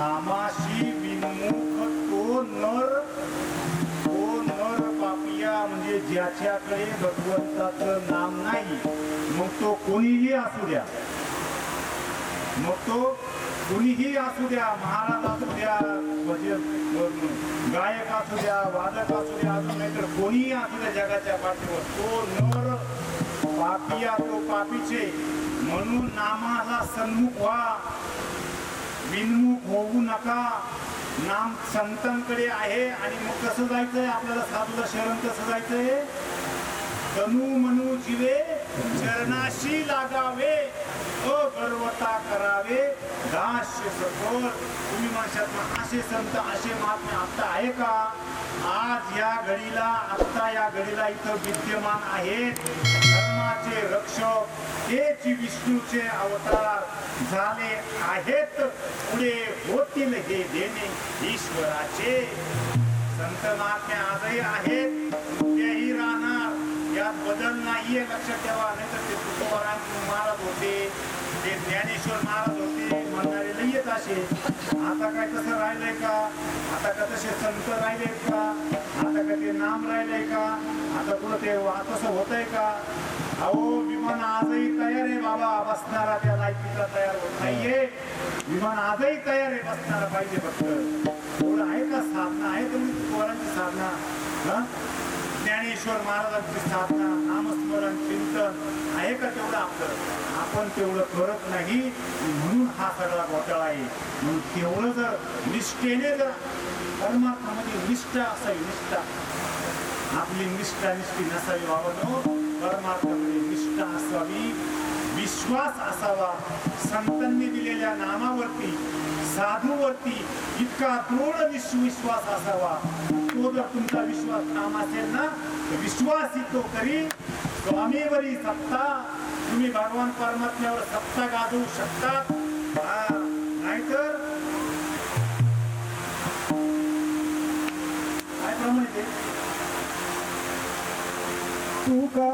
नामाशी विनमुख तो नर तो नर पापिया म्हणजे ज्याच्याकडे भगवंताचं नाम नाही मग तो कोणीही असू द्या. मग तो कुणीही असू द्या महाराज असू द्या म्हणजे गायक असू द्या वादक असू द्या अजून नाहीतर कोणीही असू द्या जगाच्या पाठीवर. तो नर पापिया तो पापीचे म्हणून नामाला सन्मुख व्हा. विनमुख होऊ नका. नाम संतांकडे आहे आणि मग कसं जायचंय? आपल्याला साधूला शरण कसं जायचंय? तनु मनु जीवे चरणाशी लागावे. अगर्वता करावे. दास्य सखोर तुम्ही माणसात असे संत असे महात्मे आता आहे का? आज या घडीला आता या घडीला इथं विद्यमान आहेत. धर्माचे रक्षक तेच विष्णूचे अवतार झाले आहेत. पुढे होतील हे देणे ईश्वराचे. संत महात्मे आजही आहेत. तेही राहणार यात बदल नाहीये लक्षात ठेवा नाही तर ते तुकोबाराम महाराज होते. ते ज्ञानेश्वर महाराज होते. म्हणणारे लई येत असे. आता काय तसं राहिलंय का? आता का तसे संत राहिलेत का? आता का ते नाम राहिलंय का? आता कुठं ते तसं तसं होतंय का? अहो विमान आजही तयार आहे बाबा. बसणारा त्या लायकीचा तयार होत नाहीये. विमान आजही तयार आहे. बसणारा पाहिजे फक्त. थोडं आहे का साधना? आहे तुम्ही तुकोबारांची साधना? हा? ज्ञानेश्वर महाराजांची साधना नामस्मरण चिंतन आहे का तेवढं आपलं? आपण तेवढं करत नाही म्हणून हा सगळा घोटाळा आहे. म्हणून तेवढं जर निष्ठेने जर परमार्थामध्ये निष्ठा असावी निष्ठा. आपली निष्ठा निष्ठी नसावी बाबा परमार्थामध्ये निष्ठा असावी विश्वास असावा. संतांनी दिलेल्या नामावरती साधूवरती इतका दृढ विश्वविश्वास असावा. तो जर तुमचा विश्वास नाम असेल ना विश्वास येतो करी स्वामीवरी सत्ता तुम्ही भगवान परमात्म्यावर सत्ता गाजवू शकता. नाहीतर काय प्रमाणे ते? तुका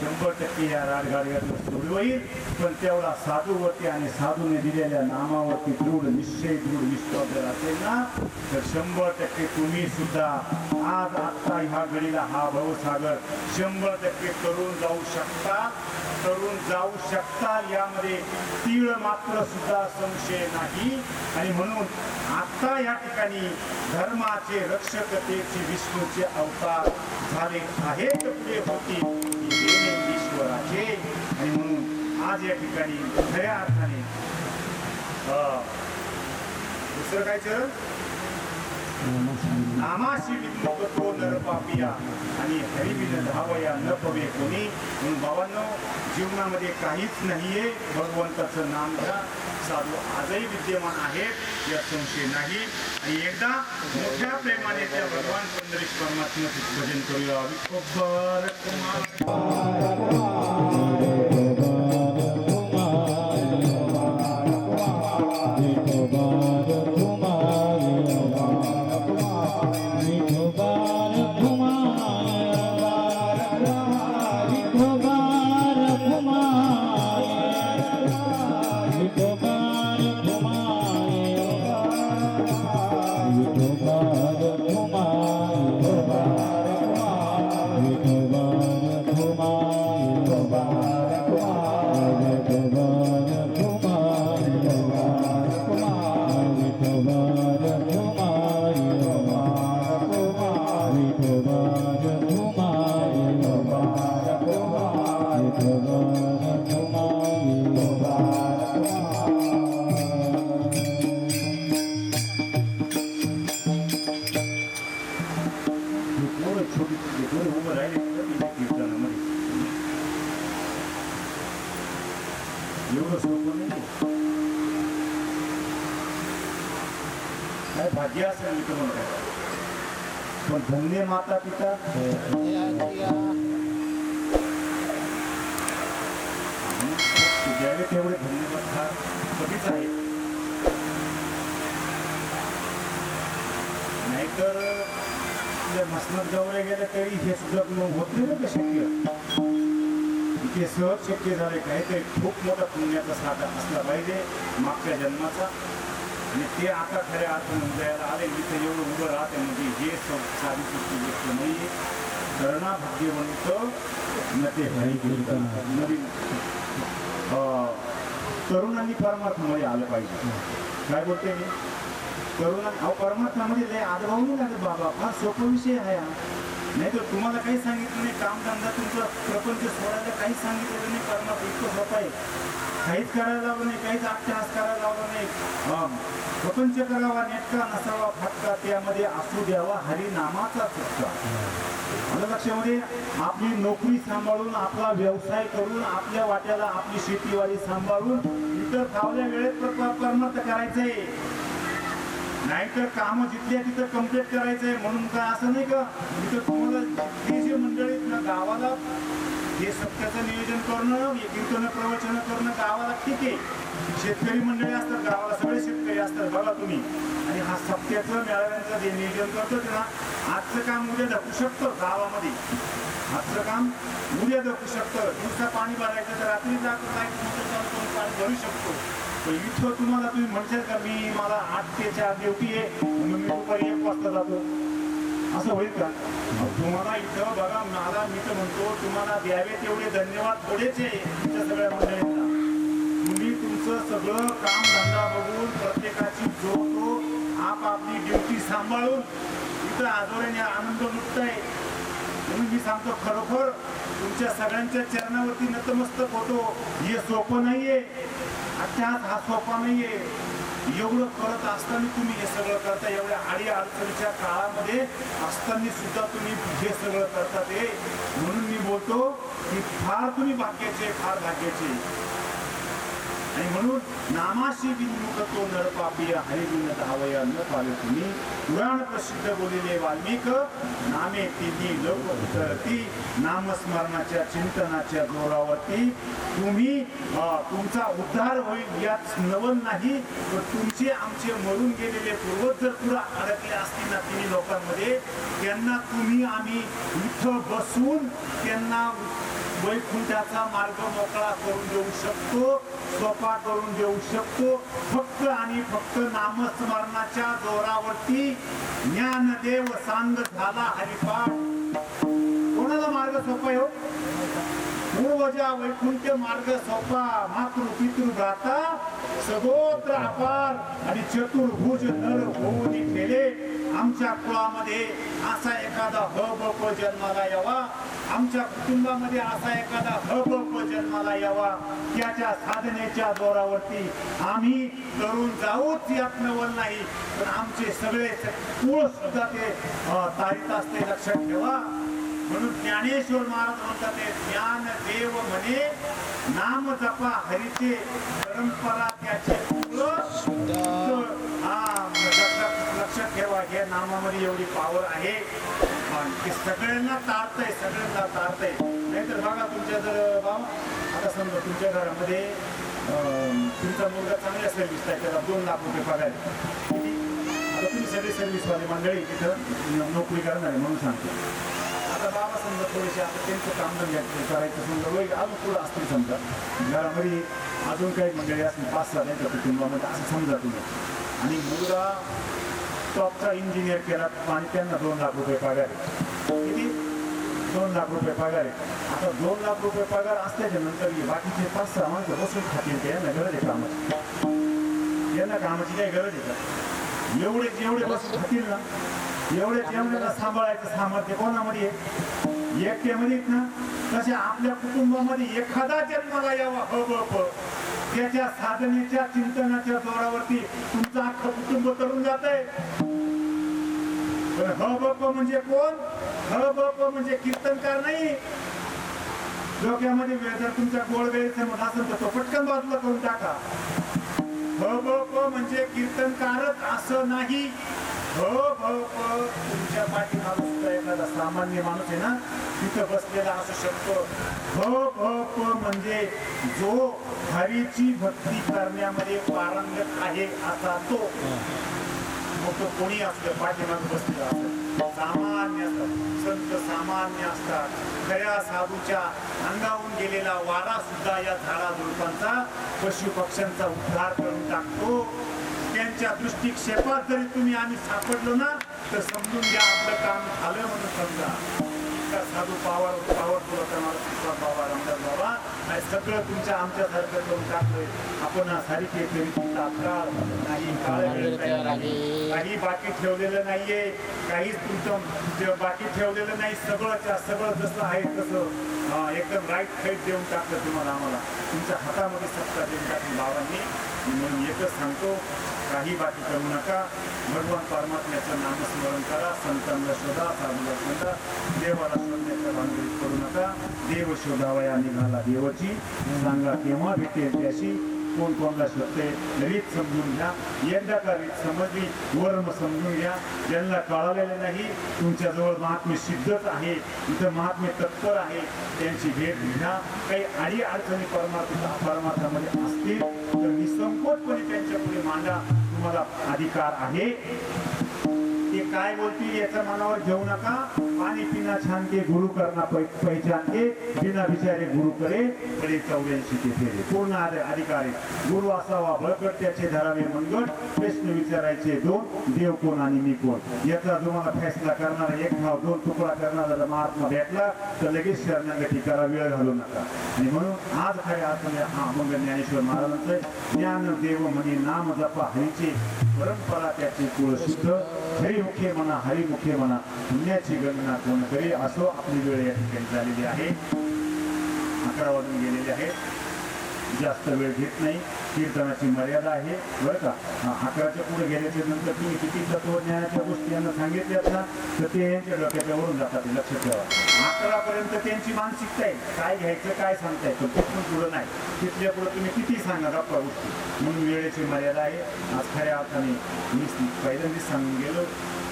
शंभर टक्के या राजगाडीला सुरू होईल पण तेवढा साधूवरती आणि साधूने दिलेल्या नामावरती दृढ निश्चय दृढ विश्वास जर असेल ना तर शंभर टक्के तुम्ही सुद्धा आज आत्ता ह्या घडीला हा भवसागर शंभर टक्के तरुण जाऊ शकता. करून जाऊ शकता यामध्ये तीळ मात्र सुद्धा संशय नाही. आणि म्हणून आत्ता या ठिकाणी धर्माचे रक्षकतेचे विष्णूचे अवतार झाले आहेत. पुढे होती आहे आणि म्हणून आज या ठिकाणी खऱ्या अर्थाने दुसरं काय चरण? नामाशी विमुख तो नर पापिया. आणि हरिबिन धावया न पवे कोणी. म्हणून बाबांनो जीवनामध्ये काहीच नाहीये. भगवंताचं नाम घ्या. साधू आजही विद्यमान आहेत. या संशय नाही. आणि एकदा मोठ्या प्रेमाने त्या भगवान पंढरीश परमात्म्याचे भजन करूया. विठोबर कुमार. भाग्य असेल मी तुम्हाला काय पण धन्य माता पिता द्यावे तेवढे धन्यवाद हा कधीच आहे नाहीतर जर मसनत गेलं तरी हे सुद्धा होत नाही ना शक्य. इथे सहज शक्य झाले काहीतरी खूप मोठा पुण्याचा साठा असला पाहिजे मागच्या जन्माचा. आणि ते आता खऱ्या अर्थानं उदयाला आले इथे एवढं उभं राहते म्हणजे हे स- साधी सुद्धी गोष्ट नाही करणा भाग्यवंत न ते नवीन. तरुणांनी परमार्थामध्ये आलं पाहिजे. काय बोलते मी? तरुणां अहो परमार्थामध्ये लय आदभावून नाही लागत बाबा. फार सोपा विषय आहे हा. नाही तर तुम्हाला काही सांगितलं नाही कामधंदा तुमचा प्रपंच सोडायला काही सांगितलेलं नाही परमार्थ इतकं होत आहे. काहीच करायला लावलं नाही काहीच अभ्यास करायला लावलं नाही. प्रपंच करावा नेटका नसावा फटका त्यामध्ये असू द्यावा हरिनामाचा फटका. आलं लक्षामध्ये आपली नोकरी सांभाळून आपला व्यवसाय करून आपल्या वाट्याला आपली शेतीवाडी सांभाळून इतर फावल्या वेळेत पर- परमार्थ करायचंय. नाहीतर काम जिथल्या तिथं कंप्लीट करायचंय म्हणून का असं नाही का? तिथे तुम्हाला जे मंडळी ना गावाला हे सत्याचं नियोजन करणं कीर्तन प्रवचन करणं गावाला ठीक आहे. शेतकरी मंडळी असतात गावाला सगळे शेतकरी असतात बघा तुम्ही. आणि हा सत्याचं मेळाव्यांचं जे नियोजन करतो त्यांना आजचं काम उद्या धकू शकतं गावामध्ये. आजचं काम उद्या धकू शकतं. दिवसा पाणी भरायचं तर रात्री जातो लाइट पाणी भरू शकतो. इथं तुम्हाला तुम्ही म्हणशाल का मी मला आठ ते चार ड्युटी आहे मी दुपारी एक वाजता जातो. असं होईल का? तुम्हाला इथं बघा मला मी तर म्हणतो तुम्हाला द्यावे तेवढे धन्यवाद थोडेच आहे तुमच्या सगळ्या मंडळींना. तुम्ही तुमचं सगळं काम धंदा बघून प्रत्येकाची जो तो आपापली ड्युटी सांभाळून इथं आजोऱ्याने आनंद लुटताय म्हणून मी सांगतो खरोखर तुमच्या सगळ्यांच्या चरणावरती नतमस्तक होतो. हे सोपं नाहीये. अर्थात हा सोपा नाहीये. एवढं करत असताना तुम्ही हे सगळं करता एवढ्या आडी अडचणीच्या काळामध्ये असताना सुद्धा तुम्ही हे सगळं करता ते. म्हणून मी बोलतो की फार तुम्ही भाग्याचे फार भाग्याचे. आणि म्हणून नामाशी बिनमुख तो नरपापी हरिगुण धावया न पाले तुम्ही. पुराण प्रसिद्ध बोललेले वाल्मिक नामे तिन्ही लोक उतरती नामस्मरणाच्या चिंतनाच्या जोरावरती तुम्ही तुमचा उद्धार होईल यात नवल नाही तर तुमचे आमचे मरून गेलेले पूर्वज जर पुरा अडकले असतील ना तिन्ही लोकांमध्ये त्यांना तुम्ही आम्ही इथं बसून त्यांना वैकुंठाचा मार्ग मोकळा करून देऊ शकतो सोपा करून देऊ शकतो. फक्त आणि फक्त नामस्मरणाच्या जोरावरती ज्ञानदेव सांग झाला हरिपाठ. कोणाला मार्ग सोपा हो? हो पूर्वजा वैकुंठ मार्ग सोपा मातृ पितृ भ्राता सगोत्र अपार आणि चतुर्भुज नर होऊन केले आमच्या कुळामध्ये असा एखादा हबप जन्माला यावा. आमच्या कुटुंबामध्ये असा एखादा हबप जन्माला यावा त्याच्या साधनेच्या जोरावरती आम्ही तरुण जाऊच यात नवल नाही पण आमचे सगळे कुळ सुद्धा ते तारीत असते लक्षात ठेवा. म्हणून ज्ञानेश्वर महाराज म्हणतात ते ज्ञान देव म्हणे नाम जपा हरीचे परंपरा त्याचे हा लक्षात लक्षात ठेवा या नामामध्ये एवढी पावर आहे. आणि ते सगळ्यांना तारतंय सगळ्यांना तारतंय. नाहीतर बघा तुमच्या जर भाव आता समजा तुमच्या घरामध्ये तुमचा मुलगा चांगल्या सर्व्हिस आहे त्याला दोन लाख रुपये पगार आहे. आता तुम्ही सगळे सर्व्हिसवाले मंडळी तिथं नोकरी करणार आहे म्हणून सांगतो. आता बाबा समजा थोडेसे आता त्यांचं काम धंदा करायचं समजा वय अजून पुढं असतील समजा. घरामध्ये अजून काही मंडळी असतील पाच सहा त्यांच्या कुटुंबामध्ये असं समजा तुम्ही. आणि मुलगा टॉपचा इंजिनियर केला आणि त्यांना दोन लाख रुपये पगार आहे. किती? दोन लाख रुपये पगार आहे. आता दोन लाख रुपये पगार असल्याच्या नंतर बाकीचे पाच सहा माणसं बसून खातील ते. यांना गरज आहे कामाची. यांना कामाची काही गरज आहे का? एवढे जेवढे बसून खातील ना एवढे जेवढ्याला सांभाळायचं सामर्थ्य कोणामध्ये एकट्यामध्ये ना? तसे आपल्या कुटुंबामध्ये एखादा जन्माला यावा. हबप त्याच्या साधनेच्या चिंतनाच्या जोरावरती तुमचं अख्खं कुटुंब तरुण जात आहे पण हबप म्हणजे कोण? हबप म्हणजे कीर्तनकार नाही. डोक्यामध्ये वेळ जर तुमच्या गोळ गैरसमज असेल तर तो पटकन बाजूला करून टाका. ह ब म्हणजे कीर्तनकारच असं नाही. ह भ प तुमच्या पाठी माणूस एखादा सामान्य माणूस आहे ना तिथं बसलेला असू शकतो. ह भ प म्हणजे जो हरीची भक्ती करण्यामध्ये पारंगत आहे असा तो. मग तो कोणी असलं पाठीमागे बसलेला असतं सामान्य असतात. संत सामान्य असतात. खऱ्या साधूच्या अंगावून गेलेला वारा सुद्धा या झाडा झुडपांचा पशु पक्ष्यांचा उद्धार करून टाकतो. त्यांच्या दृष्टिक्षेपात जरी तुम्ही आम्ही सापडलो ना तर समजून घ्या आपलं काम झालं म्हणून समजा. साधू पावर पावर होता मला बाबा रामदास बाबा. आणि सगळं तुमच्या आमच्यासारखं करून टाकलंय. आपण सारखे तरी नाही काळ वेळ नाही. काही बाकी ठेवलेलं नाहीये. काहीच तुमचं बाकी ठेवलेलं नाही सगळंच्या सगळं जसं आहे तसं एकदम राईट फाईट देऊन टाकलं तुम्हाला आम्हाला. तुमच्या हातामध्ये सत्ता देऊन टाकली बाबांनी. म्हणून एकच सांगतो काही बाकी करू नका. भगवान परमात्म्याचं नामस्मरण करा संतांना शोधा साधूला शोधा. देवाला शोधण्याच्या भानगडीत करू नका. देव शोधावया निघाला देवाची. सांगा केव्हा भेटेल. त्याशी कोण कोणाला शोधते रीत समजून घ्या. यंदा का रीत समजली वर्म समजून घ्या. ज्यांना कळालेलं नाही तुमच्याजवळ महात्मे सिद्धच आहे. इथं महात्मे तत्पर आहे. त्यांची भेट घ्या. काही आडी अडचणी परमार्थ परमार्थामध्ये असतील तर निसंकोचपणे त्यांच्या पुढे मांडा. तुम्हाला अधिकार आहे. ते काय बोलतील याच्या मनावर घेऊ नका. पाणी पिना छान के गुरु करना पहिचान के बिना विचारे गुरु करे. तरी चौऱ्याऐंशी ते फेरे. पूर्ण अधिकारी. गुरु असावा बळकट त्याचे धरावे मनगट. प्रश्न विचारायचे दोन देव कोण आणि मी कोण? याचा तुम्हाला फैसला करणारा एक भाव दोन तुकडा करणारा जर महात्मा भेटला तर लगेच शरणागती करा वेळ घालू नका. आणि म्हणून आज खऱ्या अर्थाने हा अभंग ज्ञानेश्वर महाराजांचं ज्ञान देव म्हणे नाम जपा हरीचे परंपरा त्याचे कुळ शुद्ध हरिमुखे म्हणा हरिमुखे म्हणा पुण्याची गणना कोण करी असो आपली वेळ या ठिकाणी झालेली आहे. अकरा वाजून गेलेले आहे. जास्त वेळ घेत नाही. कीर्तनाची मर्यादा आहे. बरं का? अकराच्या पुढे गेल्याच्यानंतर तुम्ही किती तत्वज्ञानाच्या गोष्टी यांना सांगितल्यात ना तर ते यांच्या डोक्याच्या वरून जातात लक्षात ठेवा. अकरा पर्यंत त्यांची मानसिकता आहे. काय घ्यायचं काय सांगता येतं तिथून पुढं नाही. तिथल्या पुढं तुम्ही किती सांगा गप्पा गोष्टी. म्हणून वेळेची मर्यादा आहे. आज खऱ्या अर्थाने मी पहिल्यांदाच सांगून गेलो.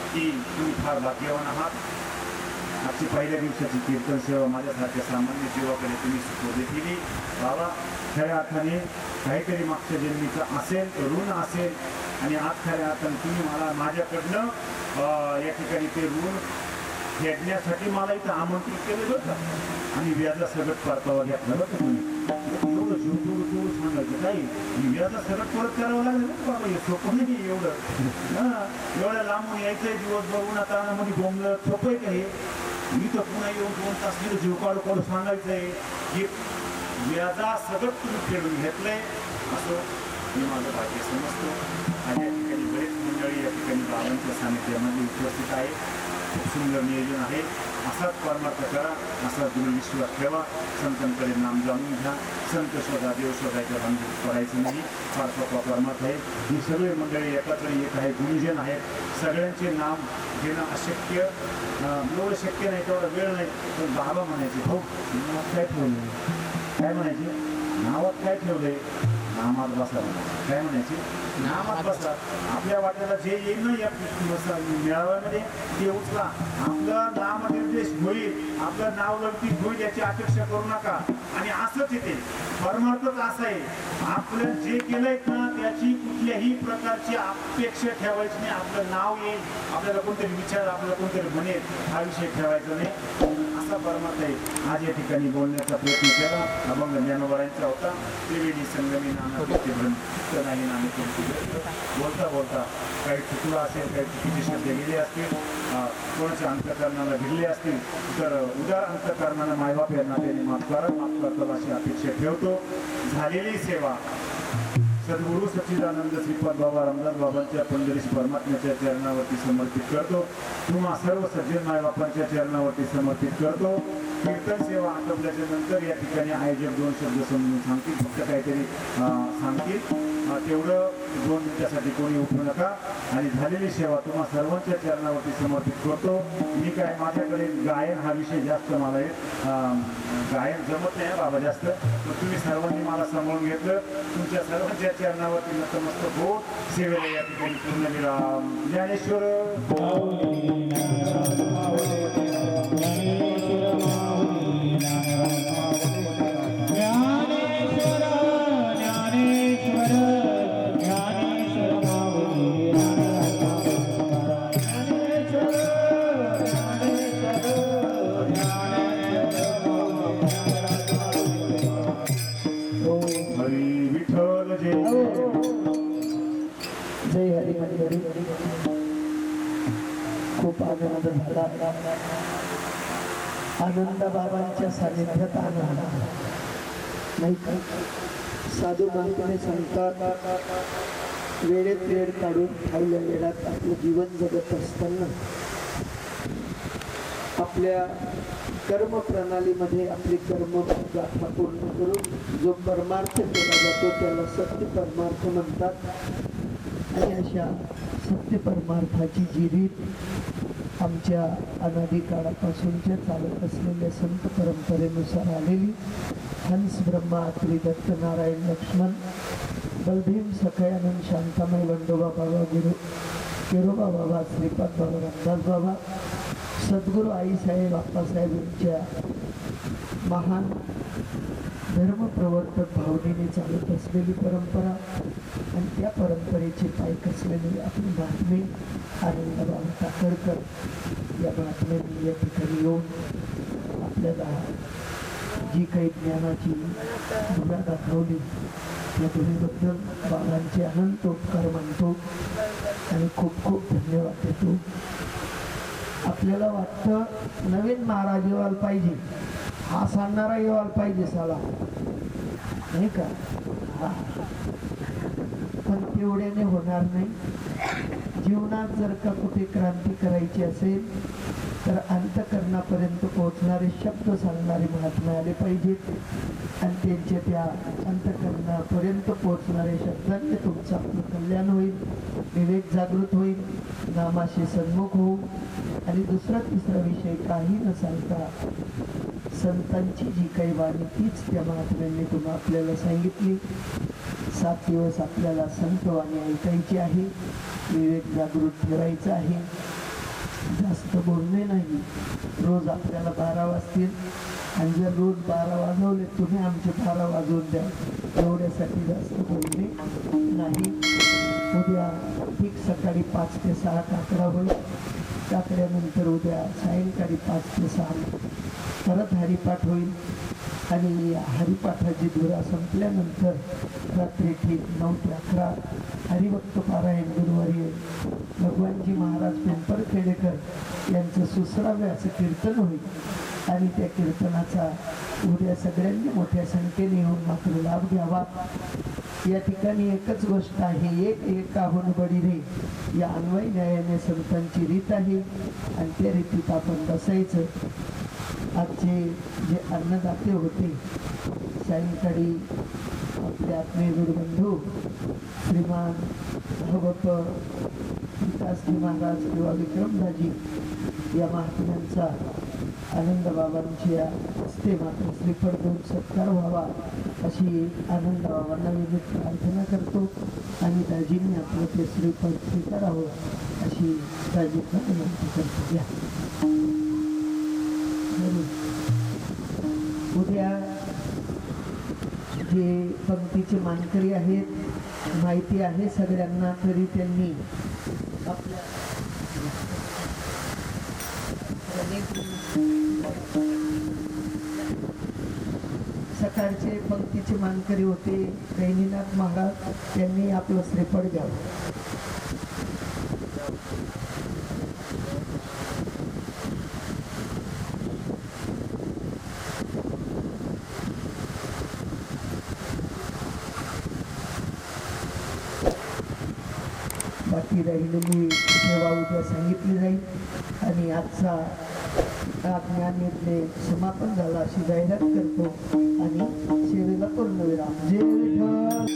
की तुम्ही फार भाग्यवान आहात आजची पहिल्या दिवसाची कीर्तन सेवा माझ्यासारख्या सामान्य जीवाकडे तुम्ही सुपूर्द केली बाबा खऱ्या अर्थाने काहीतरी मागच्या जन्मीचं असेल ऋण असेल आणि आज खऱ्या अर्थाने तुम्ही मला माझ्याकडनं या ठिकाणी ते ऋण फेडण्यासाठी मला इथं आमंत्रित केलं होतं आणि व्याजा सगळं परतावा घेतलं होतं तुम्ही एवढं जीव तोडू तोडू सांगायचं काही याचा व्याजा सगळं परत करावं लागेल बाबा हे सोपं नाही एवढं. हा एवढ्या लांबून यायचंय दिवसभर उन्हात ताणामध्ये बोंबलं सोपं आहे का हे? मी तर पुन्हा येऊन दोन तास गेलो जीव काढू काढू सांगायचंय. की याचा सगळं तुम्ही फेडून घेतलंय असं मी माझं भाग्य समजतो. आणि या ठिकाणी बरेच मंडळी या ठिकाणी बाबांच्या सानिध्यामध्ये उपस्थित आहे खूप सुंदर नियोजन आहे. असाच परमार्थ करा असा विश्वास ठेवा संतांकडे नाम जाणून घ्या संत शोधा देव शोधायच्या भानगडीत करायचं नाही फार सोपा परमार्थ आहे ही सगळे मंडळी एकत्र येत आहे गुरुजन आहेत सगळ्यांचे नाम घेणं अशक्य एवढं शक्य नाही तेवढा वेळ नाही पण बाबा म्हणायचे हो नावात काय ठेवलं काय म्हणायचे नावात काय ठेवलंय नामात बसतात काय म्हणायचे? नामात बसतात आपल्या वाट्याला जे येईल ना या मेळाव्यामध्ये ते उचला. आपलं नामनिर्देश होईल. आपलं नाव लौकिक होईल याची अपेक्षा करू नका. आणि असंच येते. परमार्थच असं आहे. आपलं जे केलंय ना त्याची कुठल्याही प्रकारची अपेक्षा ठेवायची नाही. आपलं नाव येईल. आपल्याला कोणतरी विचार आपल्याला कोणतरी म्हणेल. हा विषय ठेवायचा नाही. असा परमार्थ आज या ठिकाणी बोलण्याचा प्रयत्न केला. अभंग ज्ञानोबरांचा होता. त्रिवेणी संगमी नाना नाही नामे बोलता बोलता काही चुकलं असेल काही चुकीचे शब्द गेले असतील कोणाच्या अंतकरणाला भिडले असतील तर उदार अंतकरणाला मायबाप यांना त्यांनी माफ करा. माफ करतो अशी अपेक्षा ठेवतो. झालेली सेवा सद्गुरु सच्चिदानंद श्रीपाद बाबा रामदास बाबांच्या पंढरीश परमात्म्याच्या चरणावरती समर्पित करतो. तुम्हा सर्व सज्जन मायबापांच्या चरणावरती समर्पित करतो. कीर्तन सेवा आटोपल्याच्या नंतर या ठिकाणी आयोजक दोन शब्द समजून सांगतील. फक्त काहीतरी सांगतील. तेवढं दोन मिनिटासाठी कोणी उठू नका. आणि झालेली सेवा तुम्हा सर्वांच्या चरणावरती समर्पित करतो. मी काय माझ्याकडे गायन हा विषय जास्त मला गायन जमत नाही बाबा जास्त. मग तुम्ही सर्वांनी मला सांभाळून घेतलं. तुमच्या सर्वांच्या चरणावरती नतमस्तक हो सेवेला या ठिकाणी पूर्ण विराम. ज्ञानेश्वर. हो. आनंद झाला आनंद बाबांच्या सानिध्यात आनंद नाही का? साधू महात्मे सांगतात वेळेत वेळ काढून ठेवल्या वेळात आपलं जीवन जगत असताना आपल्या कर्म प्रणालीमध्ये आपली कर्म गाथा पूर्ण करून जो परमार्थ केला जातो त्याला सत्य परमार्थ म्हणतात. आणि अशा सत्य परमार्थाची जी रीत आमच्या अनादी चालत असलेल्या संत परंपरेनुसार आलेली हंस ब्रह्मा अत्री दत्त नारायण लक्ष्मण बलभीम सखयानंद शांतामय वंडोबा बाबा गुरु केरोबा बाबा श्रीपाद बाबा रामदास बाबा सद्गुरू आईसाहेब आप्पासाहेब यांच्या महान धर्मप्रवर्तक भावनेने चालत असलेली परंपरा आणि त्या परंपरेचे पायक कसलेली आपली बातमी आनंदबाब टाकळकर या बातम्यांनी या ठिकाणी येऊन आपल्याला जी काही ज्ञानाची धुरा दाखवली या दोन्हीबद्दल बाबांचे अनंत उपकार मानतो आणि खूप खूप धन्यवाद देतो. आपल्याला वाटतं नवीन महाराज पाहिजे. हा सांगणारा येवायला पाहिजे साला. नाही का? पण तेवढ्याने होणार नाही. जीवनात जर का कुठे क्रांती करायची असेल तर अंतकरणापर्यंत पोहोचणारे शब्द सांगणारे महात्मा आले पाहिजेत. आणि त्यांच्या त्या अंतकरणापर्यंत पोहोचणारे शब्दांनी तुमचं आपलं कल्याण होईल विवेक जागृत होईल नामाशी सन्मुख होऊ. आणि दुसरा तिसरा विषय काही न सांगता संतांची जी काही वाणी तीच त्या महात्म्यांनी तुम्हा आपल्याला सांगितली. सात दिवस आपल्याला संतवाणी ऐकायची आहे. विवेक जागृत ठेवायचा आहे. जास्त बोलणे नाही. रोज आपल्याला बारा वाजतील. आणि जर रोज बारा वाजवले तुम्ही आमचे बारा वाजवून द्या. एवढ्यासाठी जास्त बोलणे नाही. उद्या ठीक सकाळी पाच ते सहा काकडा होईल. काकड्यानंतर उद्या सायंकाळी पाच ते सहा. परत हरिपाठ होईल. आणि हरिपाठाची धुरा संपल्यानंतर रात्री ठीक नऊ ते अकरा हरिभक्त पारायण गुरुवारी भगवानजी महाराज पिंपरखेडेकर यांचं सुसरावे असं कीर्तन होईल. आणि त्या कीर्तनाचा उद्या सगळ्यांनी मोठ्या संख्येने येऊन मात्र लाभ घ्यावा. या ठिकाणी एकच गोष्ट आहे एक एकाहून बडी रे. या अन्वय न्यायाने संतांची रीत आहे. आणि त्या रीतीत आपण बसायचं. आजचे जे अन्नदाते होते सायंकाळी आपले आत्मीय गुरुबंधू श्रीमान भगवत विकासजी महाराज किंवा विक्रमदाजी या महात्म्यांचा आनंद बाबांच्या हस्ते मात्र श्रीफळ देऊन सत्कार व्हावा अशी आनंद बाबांना विविध प्रार्थना करतो आणि दाजींनी आपलं ते श्रीफळ स्वीकारावं अशी दाजींना विनंती करतो. या जे पंक्तीचे मानकरी आहेत. माहिती आहे सगळ्यांना तरी त्यांनी आपल्या सकाळचे पंक्तीचे मानकरी होते. गैनीनाथ महाराज त्यांनी आपलं श्रीफळ घ्यावं. बाकी ज्ञान सेवा समापन झाला. अशी जाहिरात करतो आणि सेवेला पूर्णविराम जय विठ्ठल